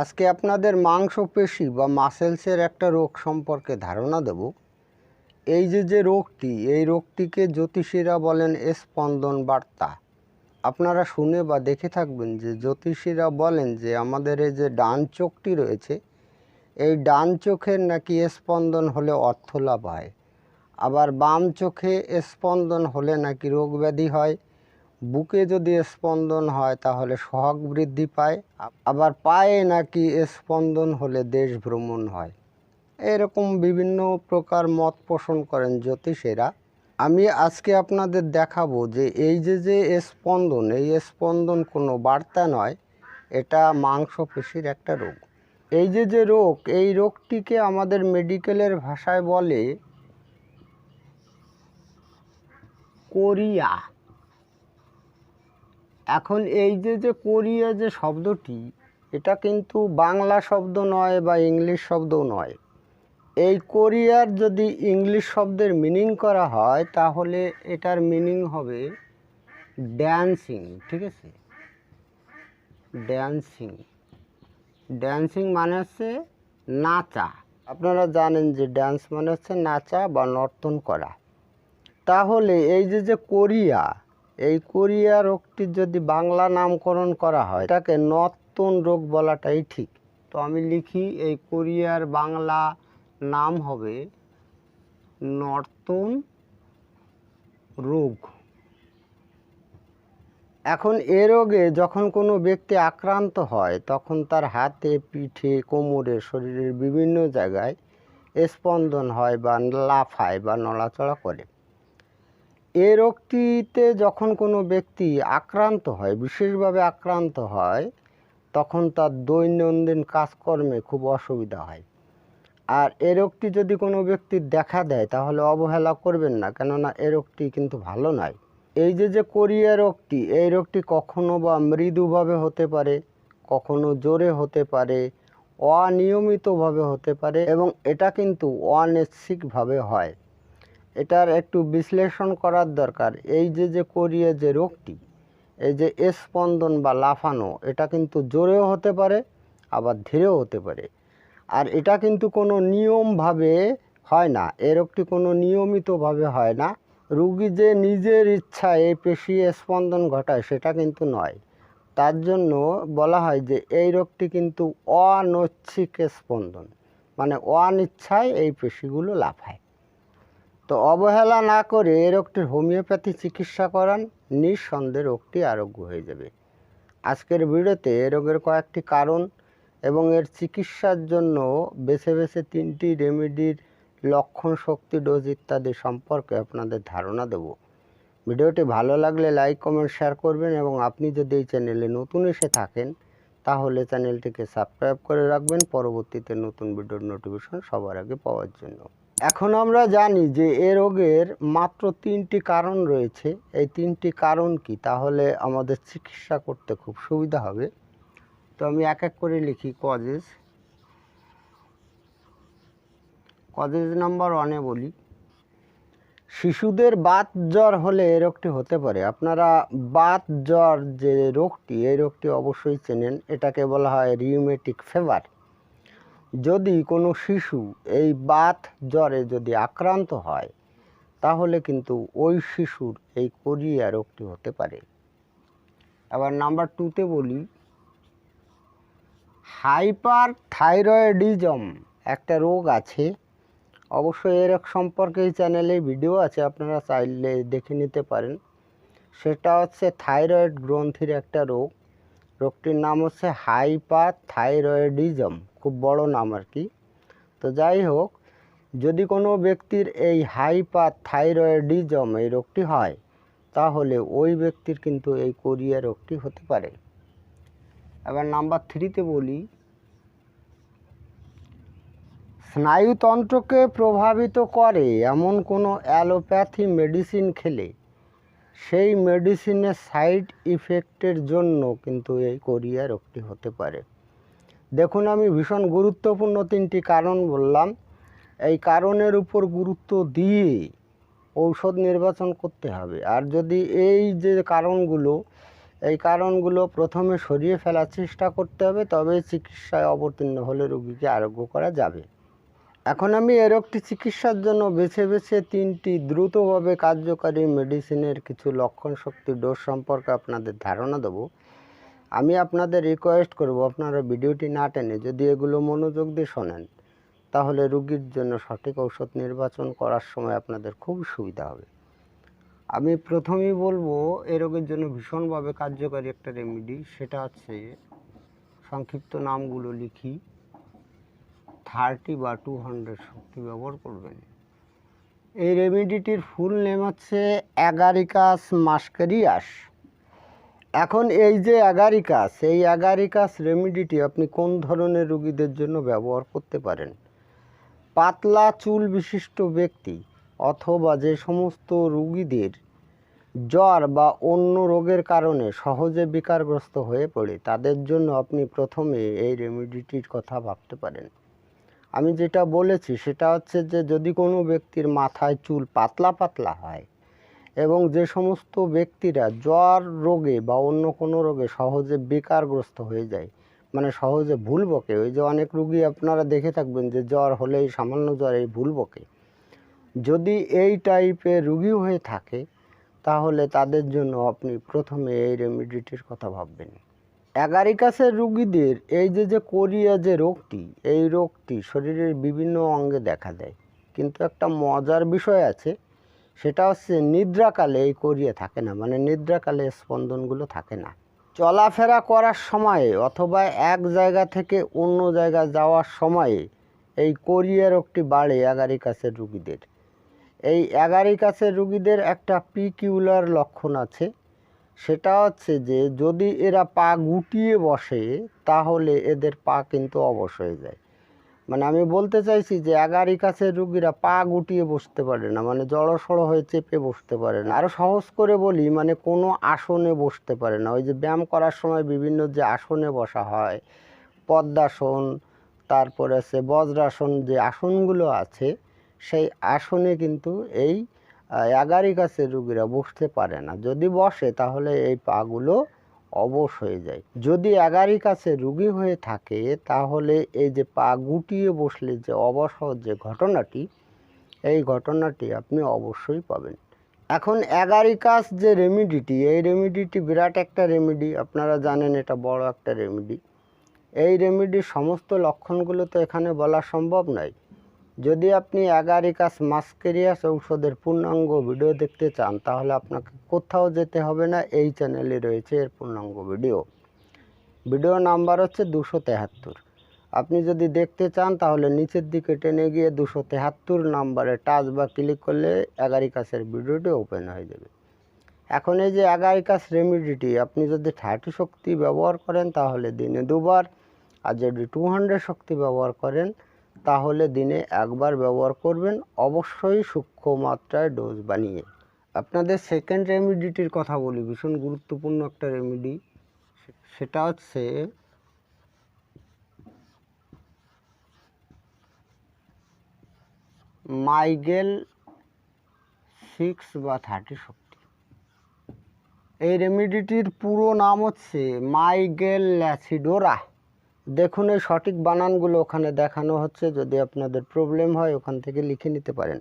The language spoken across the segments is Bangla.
আজকে আপনাদের মাংসপেশি বা মাসেলসের একটা রোগ সম্পর্কে ধারণা দেব। এই যে যে রোগটি, এই রোগটিকে জ্যোতিষীরা বলেন স্পন্দন বার্তা। আপনারা শুনে বা দেখে থাকবেন যে, জ্যোতিষীরা বলেন যে, আমাদের এই যে ডান চোখটি রয়েছে, এই ডান চোখের নাকি স্পন্দন হলে অর্থ লাভ হয়। আবার বাম চোখে স্পন্দন হলে নাকি রোগ ব্যাধি হয়। বুকে যদি স্পন্দন হয় তাহলে সোহাগ বৃদ্ধি পায়, আবার পায়ে নাকি স্পন্দন হলে দেশ ভ্রমণ হয়। এরকম বিভিন্ন প্রকার মত পোষণ করেন জ্যোতিষেরা। আমি আজকে আপনাদের দেখাবো যে এই যে যে স্পন্দন, এই স্পন্দন কোনো বার্তা নয়, এটা মাংসপেশির একটা রোগ। এই যে যে রোগ, এই রোগটিকে আমাদের মেডিকেলের ভাষায় বলে কোরিয়া। এখন এই যে যে কোরিয়া যে শব্দটি, এটা কিন্তু বাংলা শব্দ নয় বা ইংলিশ শব্দও নয়। এই কোরিয়ার যদি ইংলিশ শব্দের মিনিং করা হয়, তাহলে এটার মিনিং হবে ড্যান্সিং, ঠিক আছে? ড্যান্সিং। ড্যান্সিং মানে হচ্ছে নাচা। আপনারা জানেন যে ড্যান্স মানে হচ্ছে নাচা বা নর্তন করা। তাহলে এই যে যে কোরিয়া এই কোরিয়া রোগটির যদি বাংলা নামকরণ করা হয় তাকে নর্তন রোগ বলাটাই ঠিক। তো আমি লিখি, এই কোরিয়ার বাংলা নাম হবে নর্তন রোগ। এখন এ রোগে যখন কোনো ব্যক্তি আক্রান্ত হয়, তখন তার হাতে, পিঠে, কোমরে, শরীরের বিভিন্ন জায়গায় স্পন্দন হয় বা লাফায় বা নড়াচড়া করে। এ রোগটিতে যখন কোনো ব্যক্তি আক্রান্ত হয়, বিশেষভাবে আক্রান্ত হয়, তখন তার দৈনন্দিন কাজকর্মে খুব অসুবিধা হয়। আর এ রোগটি যদি কোনো ব্যক্তির দেখা দেয়, তাহলে অবহেলা করবেন না, কেননা এ রোগটি কিন্তু ভালো নয়। এই যে যে কোরিয়া রোগটি, এই রোগটি কখনো বা মৃদুভাবে হতে পারে, কখনো জোরে হতে পারে, অনিয়মিতভাবে হতে পারে এবং এটা কিন্তু অনৈচ্ছিকভাবে হয়। এটার একটু বিশ্লেষণ করার দরকার। এই যে যে কোরিয়া যে রোগটি, এই যে স্পন্দন বা লাফানো, এটা কিন্তু জোরেও হতে পারে, আবার ধীরেও হতে পারে। আর এটা কিন্তু কোনো নিয়মভাবে হয় না। এ রোগটি কোনো নিয়মিতভাবে হয় না। রুগী যে নিজের ইচ্ছায় এই পেশি স্পন্দন ঘটায়, সেটা কিন্তু নয়। তার জন্য বলা হয় যে, এই রোগটি কিন্তু অনৈচ্ছিক স্পন্দন। মানে অনিচ্ছায় এই পেশিগুলো লাফায়। তো অবহেলা না করে এ রোগটির হোমিওপ্যাথি চিকিৎসা করান, নিঃসন্দেহে রোগটি আরোগ্য হয়ে যাবে। আজকের ভিডিওতে এ রোগের কয়েকটি কারণ এবং এর চিকিৎসার জন্য বেছে বেছে তিনটি রেমেডির লক্ষণ, শক্তি, ডোজ ইত্যাদি সম্পর্কে আপনাদের ধারণা দেব। ভিডিওটি ভালো লাগলে লাইক, কমেন্ট, শেয়ার করবেন এবং আপনি যদি এই চ্যানেলে নতুন এসে থাকেন, তাহলে চ্যানেলটিকে সাবস্ক্রাইব করে রাখবেন। পরবর্তীতে নতুন ভিডিওর নোটিফিকেশন সবার আগে পাওয়ার জন্য। এখন আমরা জানি যে এ রোগের মাত্র তিনটি কারণ রয়েছে। এই তিনটি কারণ কি? তাহলে আমাদের চিকিৎসা করতে খুব সুবিধা হবে। তো আমি এক এক করে লিখি কজেস কজেস নাম্বার ওয়ানে বলি। শিশুদের বাত জ্বর হলে এই রোগটি হতে পারে। আপনারা বাত জ্বর যে রোগটি, এই রোগটি অবশ্যই চেনেন। এটাকে বলা হয় রিউমেটিক ফেভার যদি কোনো শিশু এই বাত জ্বরে যদি আক্রান্ত হয়, তাহলে কিন্তু ওই শিশুর এই কোরিয়া রোগটি হতে পারে। আবার নাম্বার টুতে বলি হাইপার থাইরয়েডিজম একটা রোগ আছে। অবশ্যই এর সম্পর্কে এই চ্যানেলে ভিডিও আছে, আপনারা চাইলে দেখে নিতে পারেন। সেটা হচ্ছে থাইরয়েড গ্রন্থির একটা রোগ। রোগটির নাম হচ্ছে হাইপার থাইরয়েডিজম খুব বড় নাম আর কি। তো যাই হোক, যদি কোনো ব্যক্তির এই হাইপার থাইরয়েডিজম এই রোগটি হয়, তাহলে ওই ব্যক্তির কিন্তু এই কোরিয়া রোগটি হতে পারে। এবার নাম্বার থ্রিতে বলি, স্নায়ুতন্ত্রকে প্রভাবিত করে এমন কোনো অ্যালোপ্যাথি মেডিসিন খেলে, সেই মেডিসিনের সাইড ইফেক্টের জন্য কিন্তু এই কোরিয়া রোগটি হতে পারে। দেখুন, আমি ভীষণ গুরুত্বপূর্ণ তিনটি কারণ বললাম। এই কারণের উপর গুরুত্ব দিয়ে ঔষধ নির্বাচন করতে হবে। আর যদি এই যে কারণগুলো, এই কারণগুলো প্রথমে সরিয়ে ফেলার চেষ্টা করতে হবে, তবে চিকিৎসায় অবতীর্ণ হলে রোগীকে আরোগ্য করা যাবে। এখন আমি এ রোগটি চিকিৎসার জন্য বেছে বেছে তিনটি দ্রুতভাবে কার্যকারী মেডিসিনের কিছু লক্ষণ শক্তি ডোজ সম্পর্কে আপনাদের ধারণা দেবো। আমি আপনাদের রিকোয়েস্ট করব আপনারা ভিডিওটি না টেনে যদি এগুলো মনোযোগ দিয়ে শোনেন, তাহলে রুগীর জন্য সঠিক ঔষধ নির্বাচন করার সময় আপনাদের খুব সুবিধা হবে। আমি প্রথমেই বলব, এ রোগের জন্য ভীষণভাবে কার্যকারী একটা রেমেডি সেটা হচ্ছে সংক্ষিপ্ত নামগুলো লিখি। থার্টি বা টু হান্ড্রেড শক্তি ব্যবহার করবেন। এই রেমেডিটির ফুল নেম হচ্ছে অ্যাগারিকাস মাস্কারিয়াস এখন এই যে অ্যাগারিকাস এই অ্যাগারিকাস রেমিডিটি আপনি কোন ধরনের রোগীদের জন্য ব্যবহার করতে পারেন? পাতলা চুল বিশিষ্ট ব্যক্তি অথবা যে সমস্ত রোগীদের জ্বর বা অন্য রোগের কারণে সহজে বিকারগ্রস্ত হয়ে পড়ে, তাদের জন্য আপনি প্রথমে এই রেমিডিটির কথা ভাবতে পারেন। আমি যেটা বলেছি সেটা হচ্ছে যে যদি কোনো ব্যক্তির মাথায় চুল পাতলা পাতলা হয় এবং যে সমস্ত ব্যক্তিরা জ্বর রোগে বা অন্য কোনো রোগে সহজে বেকারগ্রস্ত হয়ে যায় মানে সহজে ভুল বকে, ওই যে অনেক রুগী আপনারা দেখে থাকবেন যে জ্বর হলেই, সামান্য জ্বর এই ভুল বকে। যদি এই টাইপের রুগী হয়ে থাকে, তাহলে তাদের জন্য আপনি প্রথমে এই রেমিডিটির কথা ভাববেন। অ্যাগারিকাসের রুগীদের এই যে যে কোরিয়া যে রোগটি, এই রোগটি শরীরের বিভিন্ন অঙ্গে দেখা দেয়। কিন্তু একটা মজার বিষয় আছে সেটা হচ্ছে নিদ্রাকালে এই কোরিয়া থাকে না মানে নিদ্রাকালে স্পন্দনগুলো থাকে না। চলাফেরা করার সময়ে অথবা এক জায়গা থেকে অন্য জায়গা যাওয়ার সময়ে এই কোরিয়া রোগটি বাড়ে অ্যাগারিকাসের রুগীদের। এই অ্যাগারিকাসের রুগীদের একটা পিকিউলার লক্ষণ আছে, সেটা হচ্ছে যে যদি এরা পা গুটিয়ে বসে তাহলে এদের পা কিন্তু অবশ হয়ে যায়। মানে আমি বলতে চাইছি যে অ্যাগারিকাসের রুগীরা পা গুটিয়ে বসতে পারে না মানে জড়সড় হয়ে চেপে বসতে পারে না। আরও সহজ করে বলি মানে কোনো আসনে বসতে পারে না। ওই যে ব্যায়াম করার সময় বিভিন্ন যে আসনে বসা হয়, পদ্মাসন, তারপরে আছে বজ্রাসন যে আসনগুলো আছে, সেই আসনে কিন্তু এই অ্যাগারিকাসের রুগীরা বসতে পারে না। যদি বসে তাহলে এই পাগুলো অবশ হয়ে যায়। যদি অ্যাগারিকাসে রুগী হয়ে থাকে, তাহলে এই যে পা গুটিয়ে বসলে যে হওয়ার যে ঘটনাটি, এই ঘটনাটি আপনি অবশ্যই পাবেন। এখন অ্যাগারিকাস যে রেমিডিটি, এই রেমিডিটি বিরাট একটা রেমিডি, আপনারা জানেন এটা বড় একটা রেমিডি। এই রেমিডির সমস্ত লক্ষণগুলো তো এখানে বলা সম্ভব নয়। যদি আপনি অ্যাগারিকাস মাস্কেরিয়াস ঔষধের পূর্ণাঙ্গ ভিডিও দেখতে চান, তাহলে আপনাকে কোথাও যেতে হবে না, এই চ্যানেলে রয়েছে এর পূর্ণাঙ্গ ভিডিও। ভিডিও নাম্বার হচ্ছে দুশো তেহাত্তর। আপনি যদি দেখতে চান, তাহলে নিচের দিকে টেনে গিয়ে দুশো তেহাত্তর নাম্বারে টাচ বা ক্লিক করলে অ্যাগারিকাসের ভিডিওটি ওপেন হয়ে যাবে। এখন এই যে অ্যাগারিকাস রেমিডিটি, আপনি যদি থার্টি শক্তি ব্যবহার করেন, তাহলে দিনে দুবার, আর যদি টু হান্ড্রেড শক্তি ব্যবহার করেন তাহলে দিনে একবার ব্যবহার করবেন, অবশ্যই সূক্ষ্ম মাত্রায় ডোজ বানিয়ে। আপনাদের সেকেন্ড রেমিডিটির কথা বলি, ভীষণ গুরুত্বপূর্ণ একটা রেমিডি সেটা হচ্ছে মাইগেল সিক্স বা থার্টি শক্তি। এই রেমিডিটির পুরো নাম হচ্ছে মাইগেল ল্যাসিডোরা দেখুন, এই সঠিক বানানগুলো ওখানে দেখানো হচ্ছে। যদি আপনাদের প্রবলেম হয়, ওখান থেকে লিখে নিতে পারেন।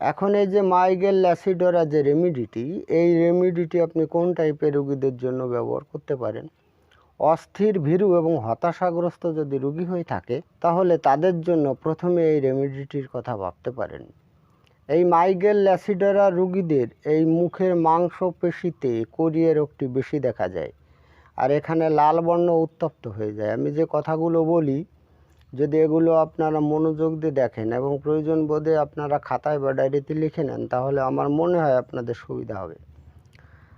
এখন এই যে মাইগেল ল্যাসিডোরা যে রেমিডিটি, এই রেমিডিটি আপনি কোন টাইপের রুগীদের জন্য ব্যবহার করতে পারেন? অস্থির ভীরু এবং হতাশাগ্রস্ত যদি রুগী হয়ে থাকে, তাহলে তাদের জন্য প্রথমে এই রেমিডিটির কথা ভাবতে পারেন। এই মাইগেল ল্যাসিডোরা রুগীদের এই মুখের মাংসপেশিতে কোরিয়া রোগটি বেশি দেখা যায়। আর এখানে লাল বর্ণ উত্তপ্ত হয়ে যায়। আমি যে কথাগুলো বলি, যদি এগুলো আপনারা মনোযোগ দিয়ে দেখেন এবং প্রয়োজন বোধে আপনারা খাতায় বা ডায়েরিতে লিখে নেন, তাহলে আমার মনে হয় আপনাদের সুবিধা হবে।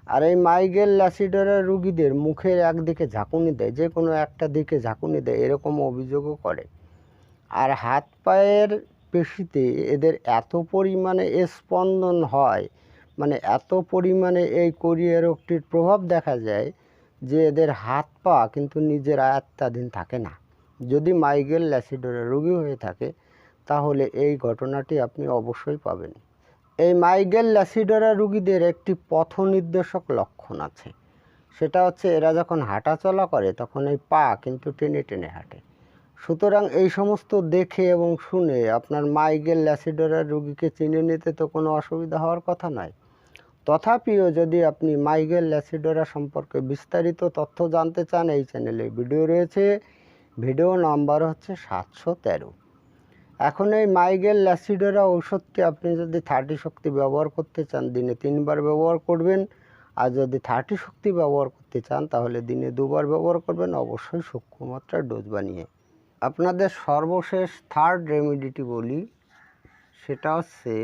আর এই মাইগেল ল্যাসিডারের রুগীদের মুখের একদিকে ঝাঁকুনি দেয়, যে কোনো একটা দিকে ঝাঁকুনি দেয়, এরকম অভিযোগও করে। আর হাত পায়ের পেশিতে এদের এত পরিমাণে স্পন্দন হয় মানে এত পরিমাণে এই কোরিয়া রোগটির প্রভাব দেখা যায় যে এদের হাত পা কিন্তু নিজের আয়ত্তাধীন থাকে না। যদি মাইগেল ল্যাসিডোরা রোগী হয়ে থাকে, তাহলে এই ঘটনাটি আপনি অবশ্যই পাবেন। এই মাইগেল ল্যাসিডোরা রুগীদের একটি পথ নির্দেশক লক্ষণ আছে। সেটা হচ্ছে এরা যখন হাঁটাচলা করে, তখন এই পা কিন্তু টেনে টেনে হাঁটে। সুতরাং এই সমস্ত দেখে এবং শুনে আপনার মাইগেল ল্যাসিডোরা রুগীকে চিনে নিতে তো কোনো অসুবিধা হওয়ার কথা নয়। তথাপিও যদি আপনি মাইগেল ল্যাসিডোরা সম্পর্কে বিস্তারিত তথ্য জানতে চান, এই চ্যানেলে ভিডিও রয়েছে। ভিডিও নাম্বার হচ্ছে সাতশো তেরো। এখন এই মাইগেল ল্যাসিডোরা ঔষধটি আপনি যদি থার্টি শক্তি ব্যবহার করতে চান, দিনে তিনবার ব্যবহার করবেন। আর যদি থার্টি শক্তি ব্যবহার করতে চান, তাহলে দিনে দুবার ব্যবহার করবেন। অবশ্যই সূক্ষ্ম ডোজ বানিয়ে। আপনাদের সর্বশেষ থার্ড রেমিডিটি বলি, সেটা হচ্ছে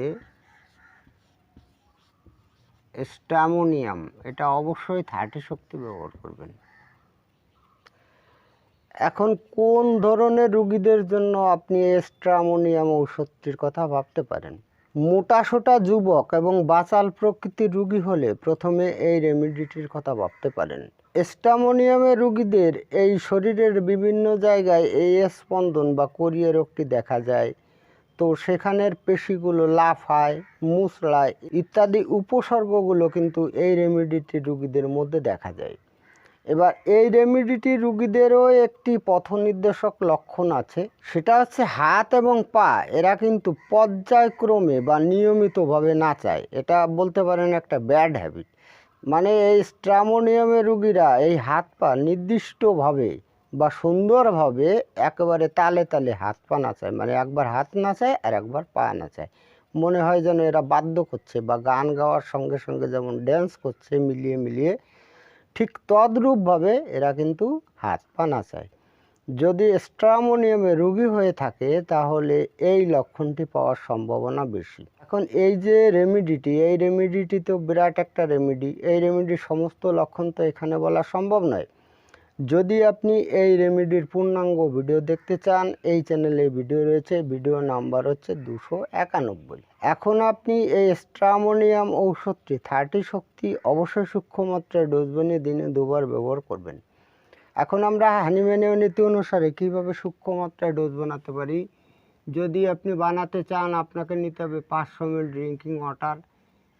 স্ট্যামোনিয়াম এটা অবশ্যই থার্টি শক্তি ব্যবহার করবেন। এখন কোন ধরনের রুগীদের জন্য আপনি স্ট্রামোনিয়াম ঔষধটির কথা ভাবতে পারেন? মোটাসোটা যুবক এবং বাচাল প্রকৃতির রুগী হলে প্রথমে এই রেমিডিটির কথা ভাবতে পারেন। স্টামোনিয়ামের রুগীদের এই শরীরের বিভিন্ন জায়গায় এই স্পন্দন বা কোরিয়া রোগটি দেখা যায়। তো সেখানের পেশিগুলো লাফায়, মুচড়ায় ইত্যাদি উপসর্গগুলো কিন্তু এই রেমিডিটি রুগীদের মধ্যে দেখা যায়। এবার এই রেমিডিটি রুগীদেরও একটি পথনির্দেশক লক্ষণ আছে, সেটা হচ্ছে হাত এবং পা, এরা কিন্তু পর্যায়ক্রমে বা নিয়মিতভাবে নাচায়। এটা বলতে পারেন একটা ব্যাড হ্যাবিট। মানে এই স্ট্রামোনিয়ামের রুগীরা এই হাত পা নির্দিষ্টভাবে বা সুন্দরভাবে একেবারে তালে তালে হাত পা নাচায় মানে একবার হাত নাচায় আর একবার পা নাচায়। মনে হয় যেন এরা বাদ্য করছে বা গান গাওয়ার সঙ্গে সঙ্গে যেমন ড্যান্স করছে, মিলিয়ে মিলিয়ে ঠিক তদ্রূপভাবে এরা কিন্তু হাত পা নাচায়। যদি স্ট্রামোনিয়ামে রুগী হয়ে থাকে, তাহলে এই লক্ষণটি পাওয়ার সম্ভাবনা বেশি। এখন এই যে রেমিডিটি এই রেমিডিটি তো বিরাট একটা রেমিডি এই রেমিডির সমস্ত লক্ষণ তো এখানে বলা সম্ভব নয়। যদি আপনি এই রেমিডির পূর্ণাঙ্গ ভিডিও দেখতে চান, এই চ্যানেলে ভিডিও রয়েছে। ভিডিও নাম্বার হচ্ছে দুশো একানব্বই। এখন আপনি এই স্ট্রামোনিয়াম ঔষধটি থার্টি শক্তি, অবশ্যই সূক্ষ্ম মাত্রায় ডোজ বানিয়ে দিনে দুবার ব্যবহার করবেন। এখন আমরা হানিম্যানীয় নীতি অনুসারে কীভাবে সূক্ষ্ম মাত্রায় ডোজ বানাতে পারি? যদি আপনি বানাতে চান, আপনাকে নিতে হবে পাঁচশো মিল ড্রিঙ্কিং ওয়াটার।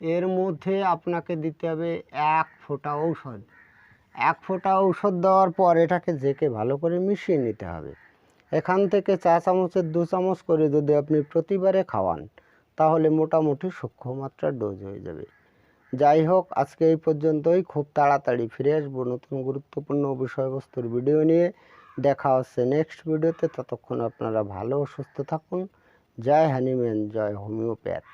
এর মধ্যে আপনাকে দিতে হবে এক ফোঁটা ঔষধ। এক ফোঁটা ঔষধ দেওয়ার পর এটাকে জেকে ভালো করে মিশিয়ে নিতে হবে। এখান থেকে চা চামচের দু চামচ করে যদি আপনি প্রতিবারে খাওয়ান, তাহলে মোটামুটি সূক্ষ্ম মাত্রার ডোজ হয়ে যাবে। যাই হোক, আজকে এই পর্যন্তই। খুব তাড়াতাড়ি ফিরে আসব নতুন গুরুত্বপূর্ণ বিষয়বস্তুর ভিডিও নিয়ে। দেখা হচ্ছে নেক্সট ভিডিওতে। ততক্ষণ আপনারা ভালো সুস্থ থাকুন। জয় হ্যানিম্যান জয় হোমিওপ্যাথ।